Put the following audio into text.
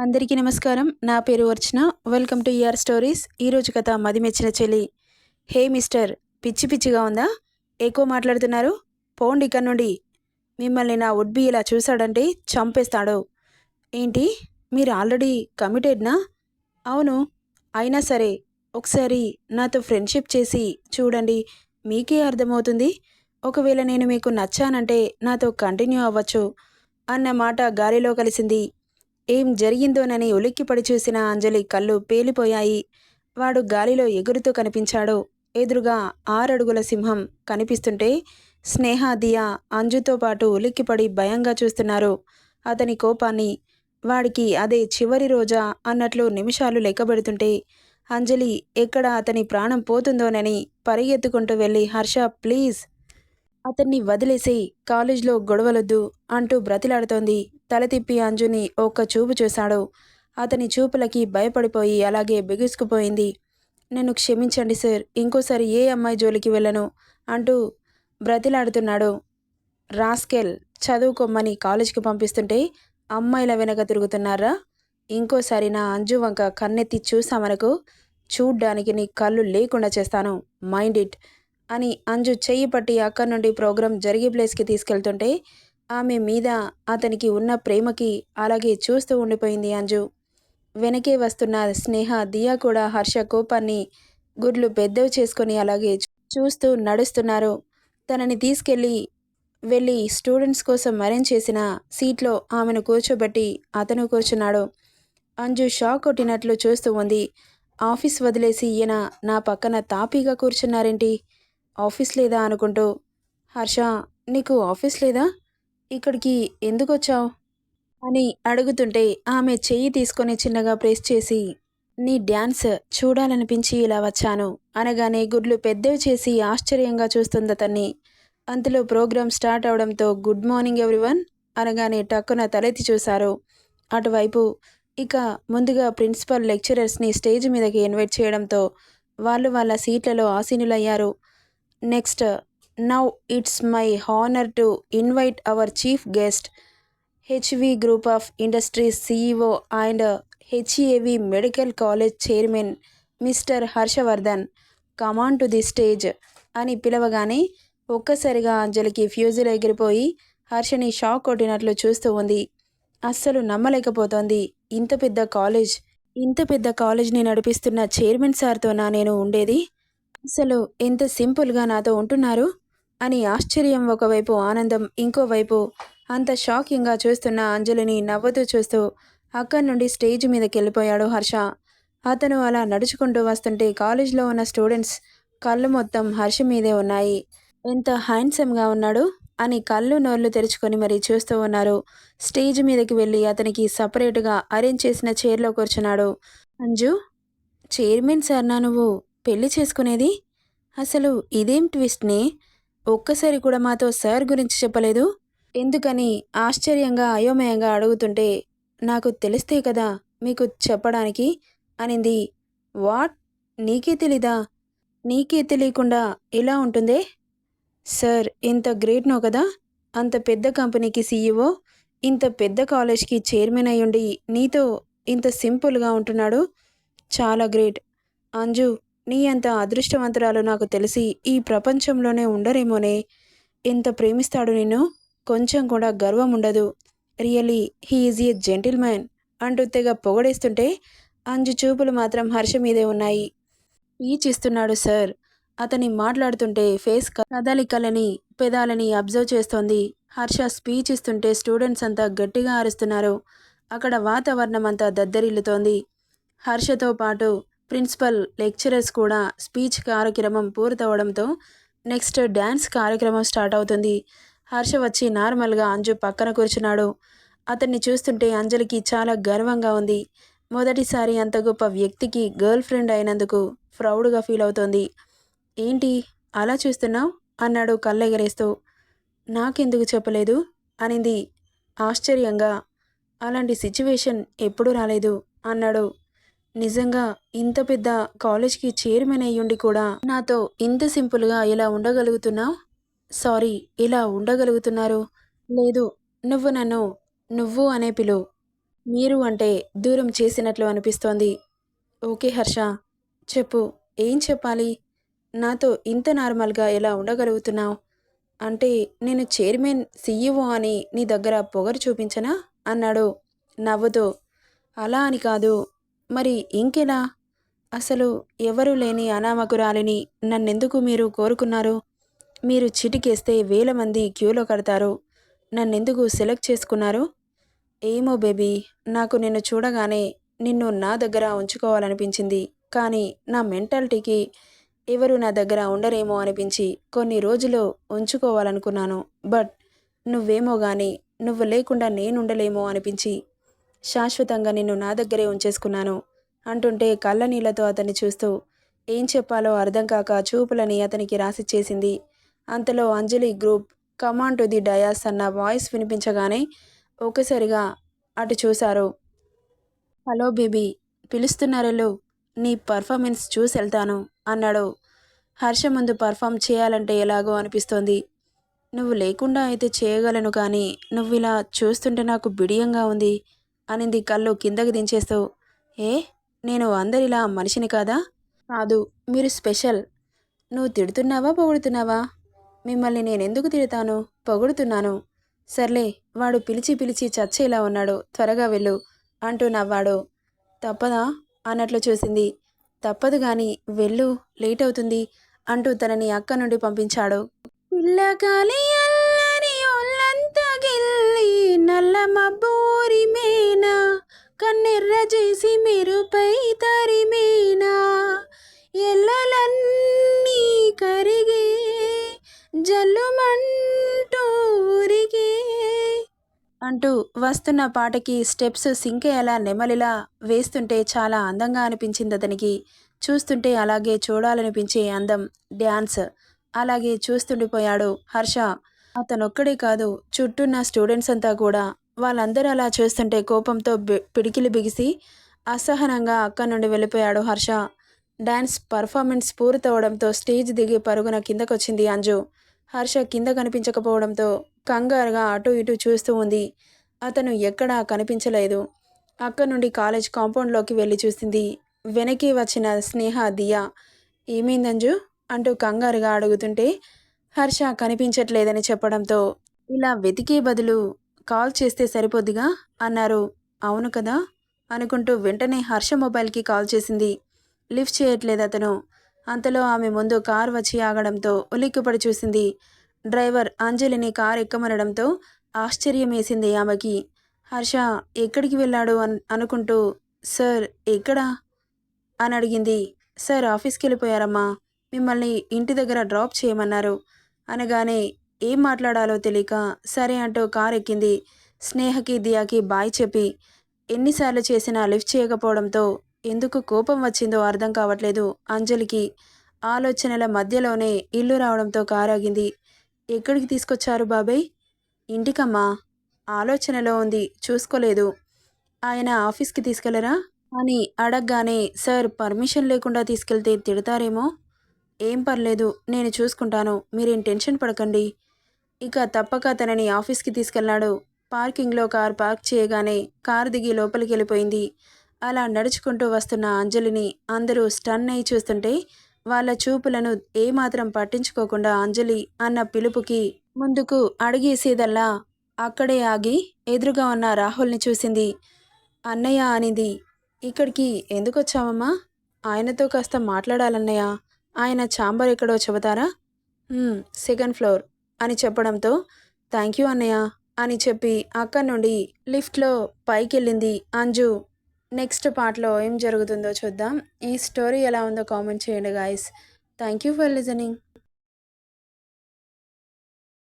అందరికీ నమస్కారం. నా పేరు Archana. Welcome to ER stories ఈరోజు కథ మది మెచ్చిన చెల్లి. హే మిస్టర్ పిచ్చి పిచ్చిగా ఉందా? ఎక్కువ మాట్లాడుతున్నారు. పోండి ఇక్కడ నుండి మిమ్మల్ని నా ఉడ్బి ఇలా చూశాడంటే చంపేస్తాడు. ఏంటి? మీరు ఆల్రెడీ కమిటెడ్నా అవును. అయినా సరే ఒకసారి నాతో ఫ్రెండ్షిప్ చేసి చూడండి. మీకే అర్థమవుతుంది. ఒకవేళ నేను మీకు నచ్చానంటే నాతో కంటిన్యూ అవ్వచ్చు అన్న మాట గాలిలో కలిసింది. ఏం జరిగిందోనని ఉలిక్కిపడి చూసిన అంజలి కళ్ళు పేలిపోయాయి. వాడు గాలిలో ఎగురుతూ కనిపించాడు. ఎదురుగా ఆరడుగుల సింహం కనిపిస్తుంటే స్నేహ దియా అంజుతో పాటు ఉలిక్కిపడి భయంగా చూస్తున్నారు. అతని కోపాన్ని వాడికి అదే చివరి రోజా అన్నట్లు నిమిషాలు లెక్కబెడుతుంటే అంజలి ఎక్కడ అతని ప్రాణం పోతుందోనని పరిగెత్తుకుంటూ వెళ్ళి హర్ష ప్లీజ్ అతన్ని వదిలేసి కాలేజ్లో గొడవలొద్దు అంటూ బ్రతిలాడుతోంది. తల తిప్పి అంజుని ఒక్క చూపు చూశాడు. అతని చూపులకి భయపడిపోయి అలాగే బిగుసుకుపోయింది. నన్ను క్షమించండి సార్ ఇంకోసారి ఏ అమ్మాయి జోలికి వెళ్ళను అంటూ బ్రతిలాడుతున్నాడు. రాస్కెల్ చదువుకోమ్మని కాలేజీకి పంపిస్తుంటే అమ్మాయిల వెనక తిరుగుతున్నారా? ఇంకోసారి నా అంజు వంక కన్నెత్తి చూసామనకు చూడ్డానికి నీ కళ్ళు లేకుండా చేస్తాను మైండ్ ఇట్ అని అంజు చెయ్యి పట్టి అక్కడి నుండి ప్రోగ్రాం జరిగే ప్లేస్కి తీసుకెళ్తుంటే ఆమె మీద అతనికి ఉన్న ప్రేమకి అలాగే చూస్తూ ఉండిపోయింది అంజు. వెనకే వస్తున్న స్నేహ దియా కూడా హర్ష కోపాన్ని గుడ్లు పెద్దవి చేసుకొని అలాగే చూస్తూ నడుస్తున్నారు. తనని తీసుకెళ్ళి వెళ్ళి స్టూడెంట్స్ కోసం అరేంజ్ చేసిన సీట్లో ఆమెను కూర్చోబెట్టి అతను కూర్చున్నాడు. అంజు షాక్ కొట్టినట్లు చూస్తూ ఉంది. ఆఫీస్ వదిలేసి ఈయన నా పక్కన తాపీగా కూర్చున్నారేంటి? ఆఫీస్ లేదా అనుకుంటూ హర్ష నీకు ఆఫీస్ లేదా? ఇక్కడికి ఎందుకు వచ్చావు అని అడుగుతుంటే ఆమె చెయ్యి తీసుకొని చిన్నగా ప్రెస్ చేసి నీ డ్యాన్స్ చూడాలనిపించి ఇలా వచ్చాను అనగానే గుడ్లు పెద్దవి చేసి ఆశ్చర్యంగా చూస్తుంది అతన్ని. అంతలో ప్రోగ్రాం స్టార్ట్ అవడంతో గుడ్ మార్నింగ్ ఎవ్రీవన్ అనగానే టక్కున తలెత్తి చూశారు. అటువైపు ఇక ముందుగా ప్రిన్సిపల్ లెక్చరర్స్ని స్టేజ్ మీదకి ఇన్వైట్ చేయడంతో వాళ్ళు వాళ్ళ సీట్లలో ఆసీనులయ్యారు. Next now it's my honour to invite our chief guest HV group of industries CEO and HAV medical college chairman mister Harshavardhan come on to the stage అని పిలవగానే ఒక్కసారిగా అంజలికి ఫ్యూజులు ఎగిరిపోయి హర్షని షాక్ కొట్టినట్లు చూస్తూ ఉంది. అస్సలు నమ్మలేకపోతోంది. ఇంత పెద్ద కాలేజ్ ఇంత పెద్ద కాలేజ్ని నడిపిస్తున్న చైర్మన్ సార్తోనా నేను ఉండేది? అసలు ఎంత సింపుల్గా నాతో ఉంటున్నారు? అని ఆశ్చర్యం ఒకవైపు ఆనందం ఇంకోవైపు. అంత షాకింగ్గా చూస్తున్న అంజలిని నవ్వుతూ చూస్తూ అక్కడి నుండి స్టేజ్ మీదకి వెళ్ళిపోయాడు హర్ష. అతను అలా నడుచుకుంటూ వస్తుంటే కాలేజ్లో ఉన్న స్టూడెంట్స్ కళ్ళు మొత్తం హర్ష మీదే ఉన్నాయి. ఎంత హ్యాండ్సమ్గా ఉన్నాడు? అని కళ్ళు నోళ్ళు తెరుచుకొని మరీ చూస్తూ ఉన్నారు. స్టేజ్ మీదకి వెళ్ళి అతనికి సపరేట్గా అరేంజ్ చేసిన చైర్లో కూర్చున్నాడు. అంజు చైర్మన్ సార్ నా నువ్వు? పెళ్ళి చేసుకునేది? అసలు ఇదేం ట్విస్ట్ని? ఒక్కసారి కూడా మాతో సార్ గురించి చెప్పలేదు? ఎందుకని ఆశ్చర్యంగా అయోమయంగా అడుగుతుంటే నాకు తెలిస్తే కదా మీకు చెప్పడానికి అనింది. వాట్? నీకే తెలీదా? నీకే తెలియకుండా ఇలా ఉంటుందే? సార్ ఇంత గ్రేట్నో కదా? అంత పెద్ద కంపెనీకి సీఈఓ ఇంత పెద్ద కాలేజ్కి చైర్మన్ అయ్యుండి నీతో ఇంత సింపుల్గా ఉంటున్నాడు? చాలా గ్రేట్. అంజు నీ అంత అదృష్టవంతురాలు నాకు తెలిసి ఈ ప్రపంచంలోనే ఉండరేమోనే. ఎంత ప్రేమిస్తాడు నిన్ను కొంచెం కూడా గర్వం ఉండదు. Really he is a gentleman అంటూ తెగ పొగడేస్తుంటే అంజు చూపులు మాత్రం హర్ష మీదే ఉన్నాయి. ఈచిస్తున్నాడు సార్. అతని మాట్లాడుతుంటే ఫేస్ కదలికలని పెదాలని అబ్జర్వ్ చేస్తోంది. హర్ష స్పీచ్ ఇస్తుంటే స్టూడెంట్స్ అంతా గట్టిగా అరుస్తున్నారు. అక్కడ వాతావరణం అంతా దద్దరిల్లుతోంది. హర్షతో పాటు ప్రిన్సిపల్ లెక్చరర్స్ కూడా స్పీచ్ కార్యక్రమం పూర్తవడంతో నెక్స్ట్ డ్యాన్స్ కార్యక్రమం స్టార్ట్ అవుతుంది. హర్ష వచ్చి నార్మల్గా అంజు పక్కన కూర్చున్నాడు. అతన్ని చూస్తుంటే అంజలికి చాలా గర్వంగా ఉంది. మొదటిసారి అంత గొప్ప వ్యక్తికి గర్ల్ ఫ్రెండ్ అయినందుకు ప్రౌడ్గా ఫీల్ అవుతోంది. ఏంటి? అలా చూస్తున్నావు? అన్నాడు కళ్ళెగరేస్తూ. నాకెందుకు చెప్పలేదు? అనింది. ఆశ్చర్యంగా. అలాంటి సిచ్యువేషన్ ఎప్పుడూ రాలేదు అన్నాడు నిజంగా ఇంత పెద్ద కాలేజ్కి చైర్మన్ అయ్యుండి కూడా నాతో ఇంత సింపుల్గా ఇలా ఉండగలుగుతున్నావు? సారీ ఇలా ఉండగలుగుతున్నారు. లేదు నువ్వు నన్ను నువ్వు అనే పిలు మీరు అంటే దూరం చేసినట్లు అనిపిస్తోంది. ఓకే హర్ష చెప్పు ఏం చెప్పాలి? నాతో ఇంత నార్మల్గా ఎలా ఉండగలుగుతున్నావు? అంటే నేను చైర్మన్ సీఈఓ అని నీ దగ్గర పొగరు చూపించనా? అన్నాడు నవ్వుతూ. అలా అని కాదు మరి ఇంకెలా అసలు ఎవరు లేని అనామకురాలిని నన్నెందుకు మీరు కోరుకున్నారు? మీరు చిటికేస్తే వేల మంది క్యూలో కడతారు. నన్నెందుకు సెలెక్ట్ చేసుకున్నారు? ఏమో బేబీ నాకు నిన్ను చూడగానే నిన్ను నా దగ్గర ఉంచుకోవాలనిపించింది. కానీ నా మెంటాలిటీకి ఎవరు నా దగ్గర ఉండరేమో అనిపించి కొన్ని రోజులు ఉంచుకోవాలనుకున్నాను. బట్ నువ్వేమో గాని నువ్వు లేకుండా నేనుండలేమో అనిపించి శాశ్వతంగా నిన్ను నా దగ్గరే ఉంచేసుకున్నాను అంటుంటే కళ్ళ నీళ్ళతో అతన్ని చూస్తూ. ఏం చెప్పాలో అర్థం కాక చూపులని అతనికి రాసిచ్చేసింది అంతలో Anjali group come and to the dais అన్న వాయిస్ వినిపించగానే ఒక్కసారిగా అటు చూశారు. హలో బేబీ పిలుస్తున్నారెళ్ళు. నీ పర్ఫార్మెన్స్ చూసి వెళ్తాను అన్నాడు. హర్ష ముందు పర్ఫామ్ చేయాలంటే ఎలాగో అనిపిస్తోంది. నువ్వు లేకుండా అయితే చేయగలను కానీ నువ్వు ఇలా చూస్తుంటే నాకు బిడియంగా ఉంది. అనింది కళ్ళు కిందకి దించేస్తూ. ఏ నేను అందరిలా మనిషిని కాదా? కాదు మీరు స్పెషల్. నువ్వు తిడుతున్నావా పొగుడుతున్నావా? మిమ్మల్ని నేనెందుకు తిడతాను? పొగుడుతున్నాను. సర్లే వాడు పిలిచి పిలిచి చచ్చేలా ఉన్నాడు. త్వరగా వెళ్ళు అంటూ నవ్వాడు. తప్పదా? అన్నట్లు చూసింది. తప్పదు గాని వెళ్ళు లేట్ అవుతుంది అంటూ తనని అక్క నుండి పంపించాడు. పిల్లగాలి నల్ల మబ్బూరి మేనా కన్నెర్ర చేసి మెరుపై తరిమేనా? ఎల్లలన్నీ కరిగే జల్లుమంటూరిగే. అంటూ వస్తున్న పాటకి స్టెప్స్ సింకేలా నెమలిలా వేస్తుంటే చాలా అందంగా అనిపించింది అతనికి. చూస్తుంటే అలాగే చూడాలనిపించే అందం డ్యాన్స్. అలాగే చూస్తుండిపోయాడు హర్ష. అతనొక్కడే కాదు చుట్టూన్న స్టూడెంట్స్ అంతా కూడా వాళ్ళందరూ అలా చూస్తుంటే కోపంతో బి- పిడికిలి బిగిసి అసహనంగా అక్కడి నుండి వెళ్ళిపోయాడు హర్ష. డ్యాన్స్ పర్ఫార్మెన్స్ పూర్తవడంతో స్టేజ్ దిగి పరుగున కిందకొచ్చింది అంజు. హర్ష కింద కనిపించకపోవడంతో కంగారుగా అటు ఇటు చూస్తూ ఉంది. అతను ఎక్కడా కనిపించలేదు. అక్కడి నుండి కాలేజ్ కాంపౌండ్లోకి వెళ్ళి చూసింది. వెనక్కి వచ్చిన స్నేహ దియా. ఏమైందంజు అంటూ కంగారుగా అడుగుతుంటే హర్ష కనిపించట్లేదని చెప్పడంతో ఇలా వెతికే బదులు కాల్ చేస్తే సరిపోద్దిగా? అన్నారు. అవును కదా? అనుకుంటూ వెంటనే హర్ష మొబైల్కి కాల్ చేసింది. లిఫ్ట్ చేయట్లేదు అతను. అంతలో ఆమె ముందు కార్ వచ్చి ఆగడంతో ఉలిక్కిపడి చూసింది. డ్రైవర్ అంజలిని కార్ ఎక్కమనడంతో ఆశ్చర్యం వేసింది ఆమెకి. హర్ష ఎక్కడికి వెళ్ళాడు అన్ అనుకుంటూ సార్ ఎక్కడా? అని అడిగింది. సార్ ఆఫీస్కి వెళ్ళిపోయారమ్మా. మిమ్మల్ని ఇంటి దగ్గర డ్రాప్ చేయమన్నారు. అనగానే ఏం మాట్లాడాలో తెలియక సరే అంటూ కార్ ఎక్కింది. స్నేహకి దియాకి బాయ్ చెప్పి ఎన్నిసార్లు చేసినా లిఫ్ట్ చేయకపోవడంతో ఎందుకు కోపం వచ్చిందో అర్థం కావట్లేదు అంజలికి. ఆలోచనల మధ్యలోనే ఇల్లు రావడంతో కారు ఆగింది. ఎక్కడికి తీసుకొచ్చారు బాబాయ్? ఇంటికమ్మా. ఆలోచనలో ఉంది చూసుకోలేదు. ఆయన ఆఫీస్కి తీసుకెళ్ళరా? అని అడగగానే సార్ పర్మిషన్ లేకుండా తీసుకెళ్తే తిడతారేమో? ఏం పర్లేదు నేను చూసుకుంటాను. మీరేం టెన్షన్ పడకండి. ఇక తప్పక తనని ఆఫీస్కి తీసుకెళ్ళాడు పార్కింగ్లో కార్ పార్క్ చేయగానే కారు దిగి లోపలికి వెళ్ళిపోయింది. అలా నడుచుకుంటూ వస్తున్న అంజలిని అందరూ స్టన్ అయి చూస్తుంటే వాళ్ళ చూపులను ఏమాత్రం పట్టించుకోకుండా అంజలి అన్న పిలుపుకి ముందుకు అడిగేసేదల్లా అక్కడే ఆగి ఎదురుగా ఉన్న రాహుల్ని చూసింది. అన్నయ్య అనింది ఇక్కడికి ఎందుకొచ్చావమ్మా? ఆయనతో కాస్త మాట్లాడాలన్నయ్య. ఆయన ఛాంబర్ ఎక్కడో చెబుతారా? సెకండ్ ఫ్లోర్ అని చెప్పడంతో థ్యాంక్ యూ అన్నయ్య అని చెప్పి అక్కడి నుండి లిఫ్ట్లో పైకి వెళ్ళింది అంజు. నెక్స్ట్ పార్ట్లో ఏం జరుగుతుందో చూద్దాం. ఈ స్టోరీ ఎలా ఉందో కామెంట్ చేయండి guys. Thank you for listening.